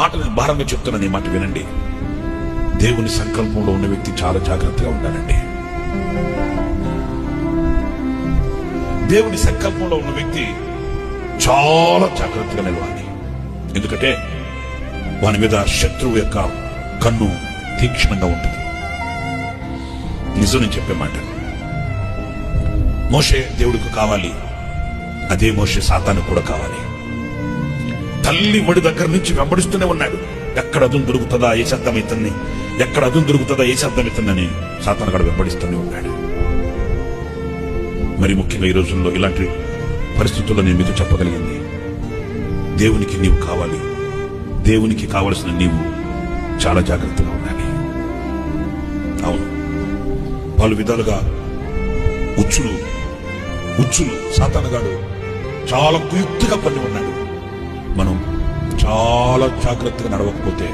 మాట నేను భారంగా చెప్తున్నాను ఈ మాట వినండి. దేవుని సంకల్పంలో ఉన్న వ్యక్తి చాలా జాగ్రత్తగా ఉండాలండి. దేవుని సంకల్పంలో ఉన్న వ్యక్తి చాలా జాగ్రత్తగా నిలవాలి. ఎందుకంటే వాని మీద శత్రువు యొక్క కన్ను తీక్షణంగా ఉంటుంది. నిజం నేను చెప్పే మాట. మోషే దేవుడికి కావాలి. అదే మోషే సాతానికి కూడా కావాలి. తల్లి మడి దగ్గర నుంచి వెంబడిస్తూనే ఉన్నాడు. ఎక్కడ అదును దొరుకుతుందా ఏ శబ్దం అవుతుంది ఎక్కడ అదును దొరుకుతుందా ఏ శబ్దం అవుతుందని సాతానగాడు వెంబడిస్తూనే ఉన్నాడు. మరి ముఖ్యంగా ఈ రోజుల్లో ఇలాంటి పరిస్థితుల్లో నేను మీతో చెప్పగలిగింది. దేవునికి నీవు కావాలి. దేవునికి కావలసిన నీవు చాలా జాగ్రత్తగా ఉండాలి. అవును. పలు విధాలుగా ఉచ్చులు ఉచ్చులు సాతానగాడు చాలా కుయుక్తిగా పని ఉన్నాడు. మనం చాలా జాగ్రత్తగా నడవకపోతే